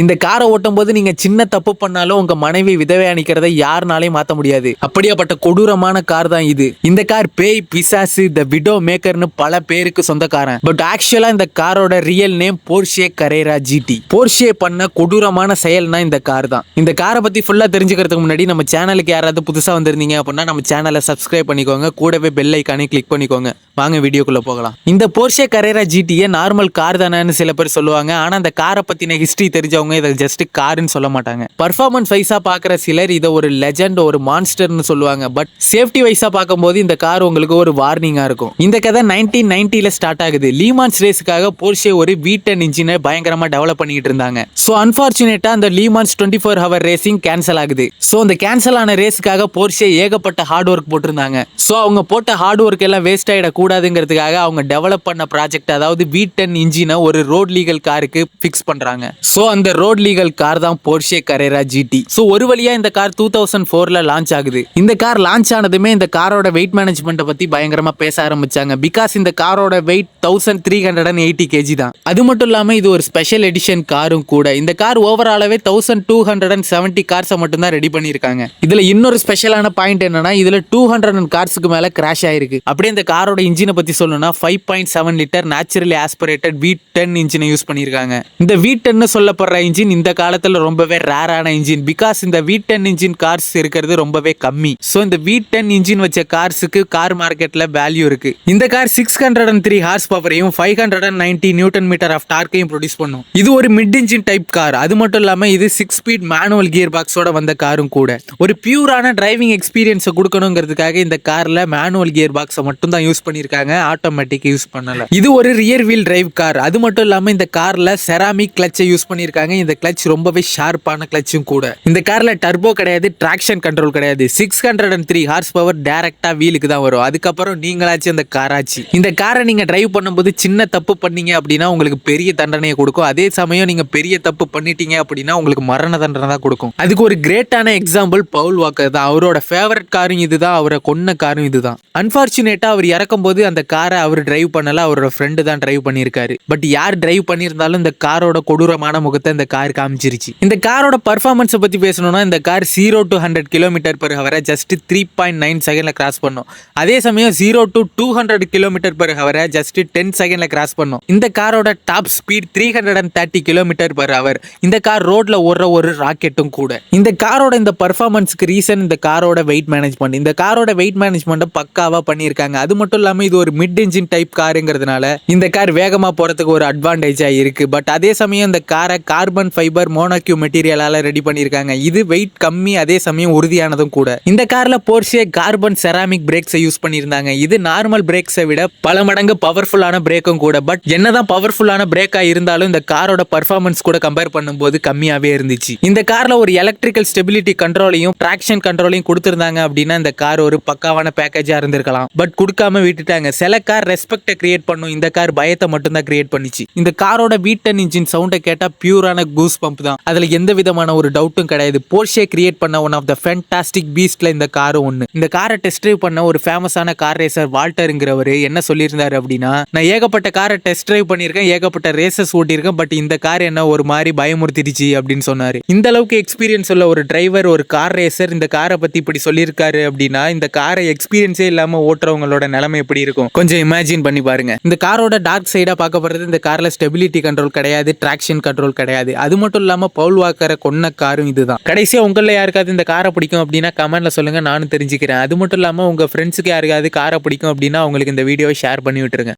இந்த காரை ஓட்டும் போது நீங்க சின்ன தப்பு பண்ணாலும் உங்க மனைவி விதவை அணிக்கிறதை யாருனாலையும் மாத்த முடியாது. அப்படியாப்பட்ட கொடூரமான கார் தான் இது. இந்த கார் பேய் பிசாசு த விடோ மேக்கர்னு பல பேருக்கு சொந்தக்காரன். பட் ஆக்சுவலா இந்த காரோட real name Porsche Carrera GT Porsche பண்ண கொடூரமான செயல்னா இந்த கார் தான். இந்த காரை பத்தி ஃபுல்லா தெரிஞ்சுக்கிறதுக்கு முன்னாடி நம்ம சேனலுக்கு யாராவது புதுசா வந்திருந்தீங்க அப்படின்னா நம்ம சேனலை சப்ஸ்கிரைப் பண்ணிக்கோங்க. கூடவே பெல் ஐக்கானே கிளிக் பண்ணிக்கோங்க. வாங்க வீடியோக்குள்ள போகலாம். இந்த போர்ஷே கரேரா ஜிடியை நார்மல் கார் தானேன்னு சில பேர் சொல்லுவாங்க. ஆனா அந்த காரை பத்தின ஹிஸ்டரி தெரிஞ்சவங்க இதை ஜஸ்ட் காருன்னு சொல்ல மாட்டாங்க. பர்ஃபார்மன்ஸ் வைஸா பாக்குற சிலர் இதை ஒரு லெஜண்ட் ஒரு மான்ஸ்டர்னு சொல்லுவாங்க. பட் சேஃப்டி வைஸா பார்க்கும்போது இந்த கார் உங்களுக்கு ஒரு வார்னிங்கா இருக்கும். இந்த கதை நைன்டீன் நைன்டில ஸ்டார்ட் ஆகுது. லீமான்ஸ் ரேஸுக்காக போர்ஷே ஒரு வீட்டன் இன்ஜினை பயங்கரமா டெவலப் பண்ணிட்டு இருந்தாங்க. ஸோ அன்பார்ச்சுனேட்டா அந்த Le Mans twenty four hour racing cancel ஆகுது. ஸோ அந்த கேன்சல் ஆன ரேஸுக்காக போர்ஷே ஏகப்பட்ட ஹார்ட் ஒர்க் போட்டிருந்தாங்க. ஸோ அவங்க போட்ட ஹார்ட் ஒர்க் எல்லாம் வேஸ்ட் ஆகிடக்கூடாதுங்கிறதுக்காக அவங்க டெவலப் பண்ண ப்ராஜெக்ட் அதாவது வீட்டன் இன்ஜினை ஒரு ரோட் லீகல் காருக்கு ஃபிக்ஸ் பண்றாங்க. ஸோ அந்த ரோட் லீகல் கார் தான் போர்ஷே கரேரா ஜிடி ஸோ ஒரு வழியா இந்த கார் டூ தௌசண்ட் ஃபோர்ல லான்ச் ஆகுது. இந்த கார் லான்ச் ஆனதுமே இந்த காரோட வெயிட் மேனேஜ்மெண்ட்டை பத்தி பயங்கரமா பேச ஆரம்பிச்சாங்க. பிகாஸ் இந்த காரோட weight thousand three hundred and eighty KG தான். அது மட்டும் இல்லாம இது ஒரு ஸ்பெஷல் எடிஷன் காரும் கூட. இந்த car ஓவராலாவே thousand two hundred and seventy கார்ஸை மட்டும் தான் ரெடி பண்ணியிருக்காங்க. இதுல இன்னொரு ஸ்பெஷலான பாயிண்ட் என்னன்னா இதுல டூ ஹண்ட்ரட் அண்ட் கார்ஸுக்கு மேல கிராஷ் ஆயிருக்கு. அப்படியே இந்த காரோட இன்ஜினை பத்தி சொல்லணும்னா five point seven litre naturally aspirated V ten இன்ஜினை யூஸ் பண்ணியிருக்காங்க. இந்த வி டென்னு சொல்லப்படுற இன்ஜின் இந்த காலத்துல ரொம்பவே ரேரான இன்ஜின் பிகாஸ் இந்த வி டென் இன்ஜின் கார்ஸ் இருக்கிறது ரொம்பவே கம்மி. ஸோ இந்த வி டென் இன்ஜின் வச்ச கார்ஸுக்கு கார் மார்க்கெட்ல வேல்யூ இருக்கு. இந்த car six hundred and three horse பவரையும் five hundred and ninety newton metre of டார்க்கையும் produce பண்ணும். இது ஒரு மிட் இன்ஜின் டைப் கார் அது மட்டும் இல்லாம இது சிக்ஸ் ஸ்பீட் மேனுவல் கியர் பாக்ஸோட வந்த காரும் கூட. ஒரு பியூரான டிரைவிங் எக்ஸ்பீரியன்ஸை கொடுக்கணுங்கிறதுக்காக இந்த கார்ல மேனுவல் கியர் பாக்ஸை மட்டும் தான் யூஸ் பண்ணியிருக்காங்க ஆட்டோமேட்டிக் யூஸ் பண்ணல. இது ஒரு ரியர் வீல் டிரைவ் கார் அது மட்டும் இல்லாம இந்த கார்ல செராமிக் கிளச்சை யூஸ் பண்ணியிருக்காங்க இந்த கிளச் ரொம்பவே ஷார்ப்பான கிளச்சும் கூட. இந்த காரில் டர்போ கிடையாது டிராக்ஷன் கண்ட்ரோல் கிடையாது. Six hundred and three horse power டேரெக்டாக வீலுக்கு தான் வரும். அதுக்கப்புறம் நீங்களாச்சும் அந்த காராச்சு. இந்த காரை நீங்கள் டிரைவ் பண்ணும்போது சின்ன தப்பு பண்ணீங்க அப்படின்னா உங்களுக்கு பெரிய தண்டனையை கொடுக்கும். அதே சமயம் நீங்கள் பெரிய தப்பு பண்ணிட்டீங்க அப்படின்னா உங்களுக்கு மரண தண்டனை தான் கொடுக்கும். அதுக்கு ஒரு கிரேட்டான எக்ஸாம்பிள் பவுல் வாக்கர் தான். அவரோட ஃபேவரட் காரும் இதுதான். அவரை கொன்ன காரும் இதுதான். அன்ஃபார்ச்சுனேட்டாக அவர் இறக்கும் போது அந்த காரை அவர் டிரைவ் பண்ணல. அவரோட ஃப்ரெண்டு தான் டிரைவ் பண்ணியிருக்காரு. பட் யார் டிரைவ் பண்ணியிருந்தாலும் இந்த காரோட கொடூரமான முகத்தை இந்த கார் காமிச்சிருச்சு. இந்த காரோட பர்ஃபார்மன்ஸை பற்றி பேசணும்னா இந்த car zero to hundred kilometre per ஹவரை just three point nine செகண்டில் கிராஸ் பண்ணும். அதே சமயம் zero to two hundred kilometre per ஹவரை just ten செகண்டில் கிராஸ் பண்ணும். இந்த காரோட top speed three hundred and thirty kilometre per hour இந்த கார் ரோட்டில் ஓடுற ஒரு ராக்கெட்டும் கூட. இந்த காரோட இந்த பர்ஃபார்மன்ஸ்க்கு ரீசன் இந்த காரோட வெயிட் மேனேஜ்மெண்ட் இந்த காரோட வெயிட் மேனேஜ்மெண்ட்டை பக்காவாக பண்ணியிருக்காங்க. அது மட்டும் இல்லாமல் இது ஒரு மிட் இன்ஜின் டைப் காருங்கிறதுனால இந்த கார் வேகமாக போறதுக்கு ஒரு அட்வான்டேஜாக இருக்குது பட் அதே சமயம் இந்த காரை கார் கார்பன் ஃபைபர் மோனோக்யூ மெட்டீரியலால ரெடி பண்ணியிருக்காங்க. இது வெயிட் கம்மி அதே சமயம் உறுதியானதும் கூட. இந்த கார்ல போர்ஷே கார்பன் செராமிக் பிரேக்ஸை யூஸ் பண்ணியிருந்தாங்க. இது நார்மல் பிரேக்ஸை விட பல மடங்கு பவர்ஃபுல்லான பிரேக்கும் கூட. பட் என்னதான் பவர்ஃபுல்லான பிரேக்கா இருந்தாலும் இந்த காரோட பர்ஃபார்மன்ஸ் கூட கம்பேர் பண்ணும்போது கம்மியாவே இருந்துச்சு. இந்த கார்ல ஒரு எலக்ட்ரிக்கல் ஸ்டெபிலிட்டி கண்ட்ரோலையும் ட்ராக்ஷன் கண்ட்ரோலையும் கொடுத்துருந்தாங்க அப்படின்னா இந்த கார் ஒரு பக்காவான பேக்கேஜா இருந்திருக்கலாம். பட் கொடுக்காம விட்டுட்டாங்க. சில கார் ரெஸ்பெக்டை கிரியேட் பண்ணும். இந்த கார் பயத்தை மட்டும்தான் கிரியேட் பண்ணிச்சு. இந்த காரோட வீட்டன் இன்ஜின் சவுண்டை கேட்டா பியூரான கூஸ் பம்ப் தான். அதுல எந்த விதமான ஒரு டவுட்டும் கிடையாது. போர்ஷே கிரியேட் பண்ண ஒன் ஆஃப் த ஃபேன்டாஸ்டிக் பீஸ்ட்ல இந்த காரும் ஒன்று இந்த காரை டெஸ்ட் டிரைவ் பண்ண ஒரு ஃபேமஸான கார் ரேசர் வால்டருங்கிறவர் என்ன சொல்லியிருந்தாரு அப்படின்னா நான் ஏகப்பட்ட காரை டெஸ்ட் டிரைவ் பண்ணியிருக்கேன் ஏகப்பட்ட ரேசஸ் ஓட்டியிருக்கேன் பட் இந்த கார் என்ன ஒரு மாதிரி பயமுறுத்திடுச்சு அப்படின்னு சொன்னாரு. இந்த அளவுக்கு எக்ஸ்பீரியன்ஸ் உள்ள ஒரு டிரைவர் ஒரு கார் ரேசர் இந்த காரை பத்தி இப்படி சொல்லியிருக்காரு அப்படின்னா இந்த காரை எக்ஸ்பீரியன்ஸே இல்லாம ஓட்டுறவங்களோட நிலைமை எப்படி இருக்கும்? கொஞ்சம் இமேஜின் பண்ணி பாருங்க. இந்த காரோட டார்க் சைடா பார்க்கப்படுறது இந்த காரில் ஸ்டெபிலிட்டி கண்ட்ரோல் கிடையாது ட்ராக்ஷன் கண்ட்ரோல் கிடையாது. அது மட்டும் இல்லாமல் பவுல் வாக்கரை கொன்ன காரும் இதுதான். கடைசியாக உங்களில் யாருக்காவது இந்த காரை பிடிக்கும் அப்படின்னா கமெண்ட்ல சொல்லுங்க நானும் தெரிஞ்சுக்கிறேன். அது மட்டும் இல்லாமல் உங்க ஃப்ரெண்ட்ஸுக்கு யாருக்காவது காரை பிடிக்கும் அப்படின்னா அவங்களுக்கு இந்த வீடியோவை ஷேர் பண்ணி விட்டுருங்க.